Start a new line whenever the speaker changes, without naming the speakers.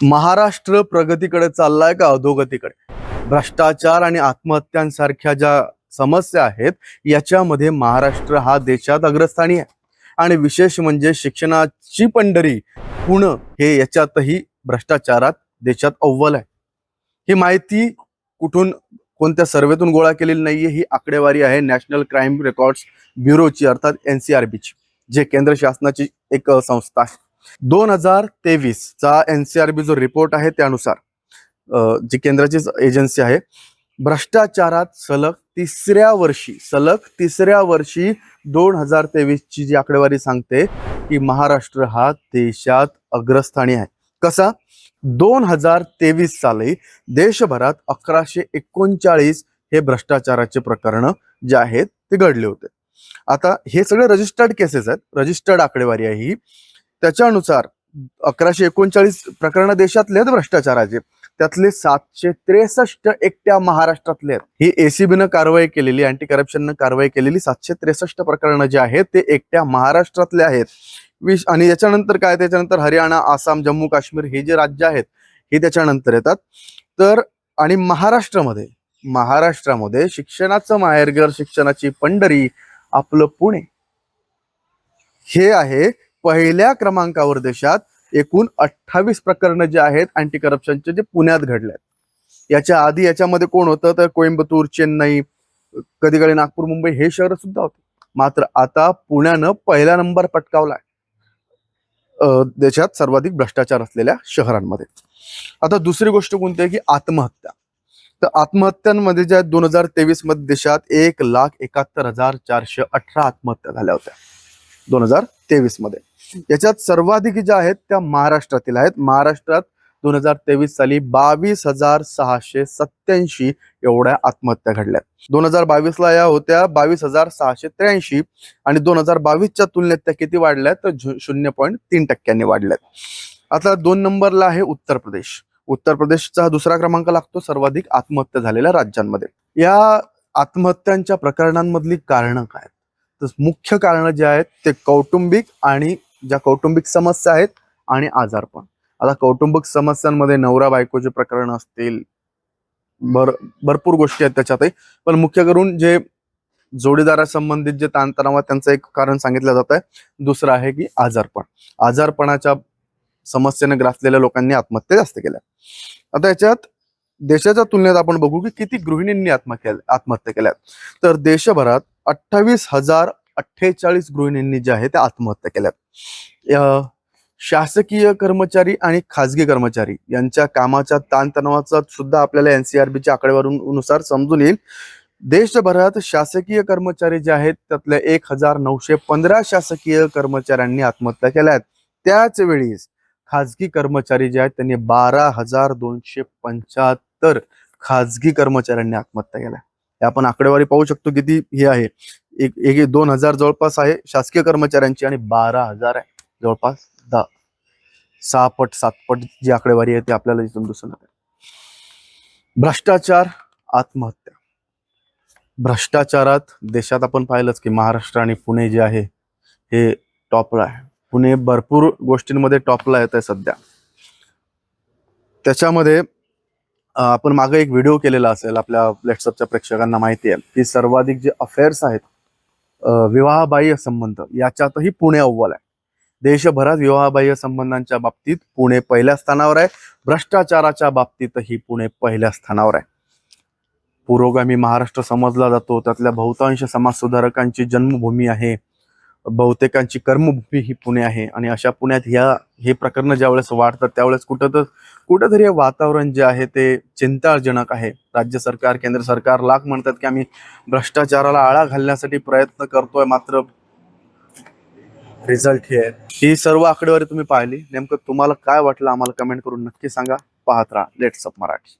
महाराष्ट्र प्रगतीकडे चाललाय का अधोगतीकडे? भ्रष्टाचार आणि आत्महत्यांसारख्या ज्या समस्या आहेत याच्यामध्ये महाराष्ट्र हा देशात अग्रस्थानी आहे. आणि विशेष म्हणजे शिक्षणाची पंढरी पुणे हे याच्यातही भ्रष्टाचारात देशात अव्वल आहे. ही माहिती कुठून कोणत्या सर्वेतून गोळा केलेली नाहीये ही आकडेवारी आहे नॅशनल क्राईम रेकॉर्ड्स ब्युरोची अर्थात एन सी आर बीची जे केंद्र शासनाची एक संस्था आहे. दोन हजार तेवीस चा एनसीआरबी जो रिपोर्ट आहे त्यानुसार जी केंद्राची एजन्सी आहे भ्रष्टाचारात सलग तिसऱ्या वर्षी सलग तिसऱ्या वर्षी दोन हजार तेवीस ची जी आकडेवारी सांगते की महाराष्ट्र हा देशात अग्रस्थानी आहे. कसा? दोन हजार तेवीस साली देशभरात अकराशे एकोणचाळीस हे भ्रष्टाचाराचे प्रकरण जे आहेत ते घडले होते. आता हे सगळे रजिस्टर्ड केसेस आहेत रजिस्टर्ड आकडेवारी आहे ही. त्याच्यानुसार अकराशे एकोणचाळीस प्रकरण देशातले आहेत भ्रष्टाचाराचे. त्यातले सातशे त्रेसष्ट एकट्या महाराष्ट्रातले आहेत. ही एसीबीनं कारवाई केलेली अँटी करप्शननं कारवाई केलेली सातशे त्रेसष्ट प्रकरणं जे आहेत ते एकट्या महाराष्ट्रातले आहेत. विश आणि याच्यानंतर काय? त्याच्यानंतर हरियाणा आसाम जम्मू काश्मीर हे जे राज्य आहेत हे त्याच्यानंतर येतात. तर आणि महाराष्ट्रामध्ये महाराष्ट्रामध्ये शिक्षणाचं माहेरघर शिक्षणाची पंढरी आपलं पुणे. हे आहे पहिल्या क्रमांकावर देशात एकूण अठ्ठावीस प्रकरणं जे आहेत अँटी करप्शनचे जे पुण्यात घडले आहेत याच्या आधी याच्यामध्ये कोण होतं? तर कोइंबतूर चेन्नई कधी कधी नागपूर मुंबई हे शहर सुद्धा होते. मात्र आता पुण्यानं पहिला नंबर पटकावलाय. देशात सर्वाधिक भ्रष्टाचार असलेल्या शहरांमध्ये. आता दुसरी गोष्ट कोणती आहे की आत्महत्या. तर आत्महत्यांमध्ये ज्या दोन हजार तेवीसमध्ये देशात एक लाख एकाहत्तर हजार चारशे अठरा आत्महत्या झाल्या होत्या. दोन हजार तेवीसमध्ये याच्यात सर्वाधिक ज्या आहेत त्या महाराष्ट्रातील आहेत. महाराष्ट्रात दोन हजार तेवीस साली बावीस हजार सहाशे सत्याऐंशी एवढ्या आत्महत्या घडल्या. दोन हजार बावीसला या होत्या बावीस हजार सहाशे त्र्याऐंशी आणि दोन हजार बावीसच्या तुलनेत त्या किती वाढल्या तर शून्य पॉईंट तीन टक्क्यांनी वाढल्यात. आता दोन नंबरला आहे उत्तर प्रदेश. उत्तर प्रदेशचा हा दुसरा क्रमांक लागतो सर्वाधिक आत्महत्या झालेल्या राज्यांमध्ये. या आत्महत्यांच्या प्रकरणांमधली कारणं काय? तर मुख्य कारणं जे आहेत ते कौटुंबिक आणि ज्या कौटुंबिक समस्या आहेत आणि आजारपण आता कौटुंबिक समस्यांमध्ये नवरा बायकोचे प्रकरण असतील भर भरपूर गोष्टी आहेत त्याच्यातही. पण मुख्य करून जे जोडीदारासंबंधित जे ताणतणाव आहे त्यांचं एक कारण सांगितलं जात आहे दुसरं आहे की आजारपण. आजारपणाच्या समस्येने ग्रासलेल्या लोकांनी आत्महत्या जास्त केल्या. आता याच्यात देशाच्या तुलनेत आपण बघू की किती गृहिणींनी आत्महत्या आत्महत्या केल्या. तर देशभरात अठ्ठावीस हजार अठ्ठेचाळीस गृहिणींनी जे आहे त्या आत्महत्या केल्यात. शासकीय कर्मचारी आणि खाजगी कर्मचारी यांच्या कामाच्या ताणतणावाचा सुद्धा आपल्याला एनसीआरबीच्या आकडेवारीनुसार समजून येईल. देशभरात शासकीय कर्मचारी जे आहेत त्यातल्या एक हजार नऊशे पंधरा शासकीय कर्मचाऱ्यांनी आत्महत्या केल्या आहेत त्याच वेळी खाजगी कर्मचारी जे आहेत त्यांनी बारा हजार दोनशे पंच्याहत्तर खाजगी कर्मचाऱ्यांनी आत्महत्या केल्या. आपण आकडेवारी पाहू शकतो किती हे आहे. एक एक दोन हजार जवळपास आहे. शासकीय कर्मचाऱ्यांची आणि बारा हजार आहे. जवळपास दहा. सहा पट सात पट जी आकडेवारी आहे ती आपल्याला इथून दिसून येते. भ्रष्टाचार आत्महत्या. भ्रष्टाचारात देशात आपण पाहिलंच की महाराष्ट्र आणि पुणे जे आहे हे टॉपला आहे. पुणे भरपूर गोष्टींमध्ये टॉपला येत आहे सध्या. त्याच्यामध्ये आपण मागे एक व्हिडिओ केलेला असेल आपल्या व्हॉट्सअपच्या प्रेक्षकांना माहिती आहे की सर्वाधिक जे अफेअर्स आहेत विवाहबाह्य संबंध याच्यातही पुणे अव्वल आहे. देशभरात विवाहबाह्य संबंधांच्या बाबतीत पुणे पहिल्या स्थानावर आहे. भ्रष्टाचाराच्या बाबतीतही पुणे पहिल्या स्थानावर आहे. पुरोगामी महाराष्ट्र समजला जातो त्यातल्या बहुतांश समाजसुधारकांची जन्मभूमी आहे. बहुतेकांची कर्मभूमी ही पुणे आहे आणि अशा पुण्यात ह्या हे प्रकरणं ज्यावेळेस वाढतात त्यावेळेस कुठं तर कुठंतरी हे वातावरण जे आहे ते चिंताजनक आहे. राज्य सरकार केंद्र सरकार लाख म्हणतात की आम्ही भ्रष्टाचाराला आळा घालण्यासाठी प्रयत्न करतोय मात्र रिझल्ट हे आहे ही सर्व आकडेवारी तुम्ही पाहिली. नेमकं तुम्हाला काय वाटलं आम्हाला कमेंट करून नक्की सांगा. पाहत राहा. Let's up Marathi.